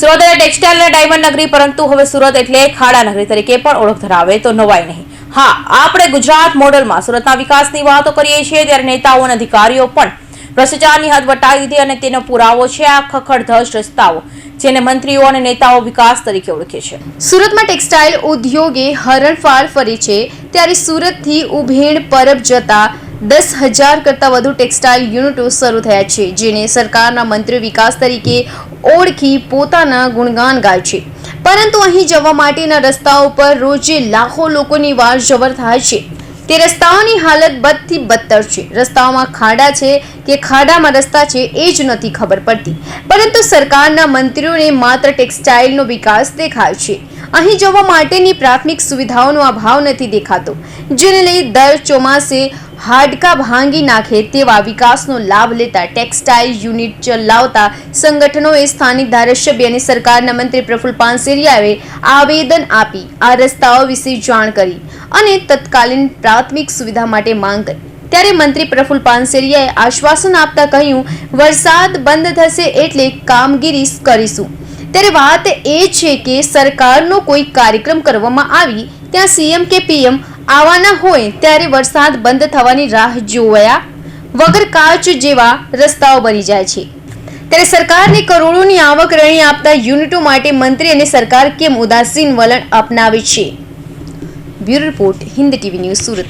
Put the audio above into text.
સુરત એટલે ટેક્સટાઇલ અને ડાયમંડ નગરી, પરંતુ હવે સુરત એટલે ખાડા નગરી તરીકે પણ ઓળખ ધરાવે તો નવાય નહીં. હા, આપણે ગુજરાત મોડલમાં સુરતના વિકાસની વાતો કરીએ છીએ, ત્યારે નેતાઓ અને અધિકારીઓ પણ ભ્રષ્ટાચારની હદ વટાવી દીધી અને તેનો પુરાવો છે આ ખખડધજ રસ્તાઓ, જેને મંત્રીઓ અને નેતાઓ વિકાસ તરીકે ઓળખે છે. સુરતમાં ટેક્સટાઇલ ઉદ્યોગે હરણફાળ ફરી છે, ત્યારે સુરતથી ઉભેણ પરબ જતા દસ હજાર કરતાં વધુ ટેક્સટાઇલ યુનિટો શરૂ થયા છે, જેને સરકારના મંત્રીઓ વિકાસ તરીકે ઓળખી પોતાના ગુણગાન ગાય છે. પરંતુ અહીં જવા માટેના રસ્તાઓ પર રોજે લાખો લોકોની વાર જવર થાય છે. તે રસ્તાઓની હાલત બદથી બદતર છે. રસ્તાઓમાં ખાડા છે કે ખાડામાં રસ્તા છે એ જ નથી ખબર પડતી. પરંતુ સરકારના મંત્રીઓને માત્ર ટેક્સટાઇલનો વિકાસ દેખાય છે. અહીં જવા માટેની પ્રાથમિક સુવિધાઓનો અભાવ નથી દેખાતો, જેને લઈ દર ચોમાસે હાડકા ભાંગી નાખે તેવા વિકાસનો લાભ લેતા ટેક્સટાઇલ યુનિટ ચલાવતા સંગઠનોએ સ્થાનિક ધારાસભ્ય અને સરકારના મંત્રી પ્રફુલ પાનસેરિયાએ આવેદન આપી. આ રસ્તાઓ વિશે જાણ કરી અને તત્કાલીન પ્રાથમિક સુવિધા માટે માંગ કરી. ત્યારે મંત્રી પ્રફુલ પાનસેરિયાએ આશ્વાસન આપતા કહ્યું, વરસાદ બંધ થશે એટલે કામગીરી કરીશું. ત્યારે વાત એ છે કે સરકારનો કોઈ કાર્યક્રમ કરવામાં આવી, ત્યાં સીએમ કે પીએમ આવવાના હોય ત્યારે વરસાદ બંધ થવાની રાહ જોયા વગર કાચ જેવા રસ્તાઓ બની જાય છે. ત્યારે સરકારને કરોડોની આવક રણી આપતા યુનિટો માટે મંત્રી અને સરકાર કેમ ઉદાસીન વલણ અપનાવે છે? Bureau report, Hind TV news Surat.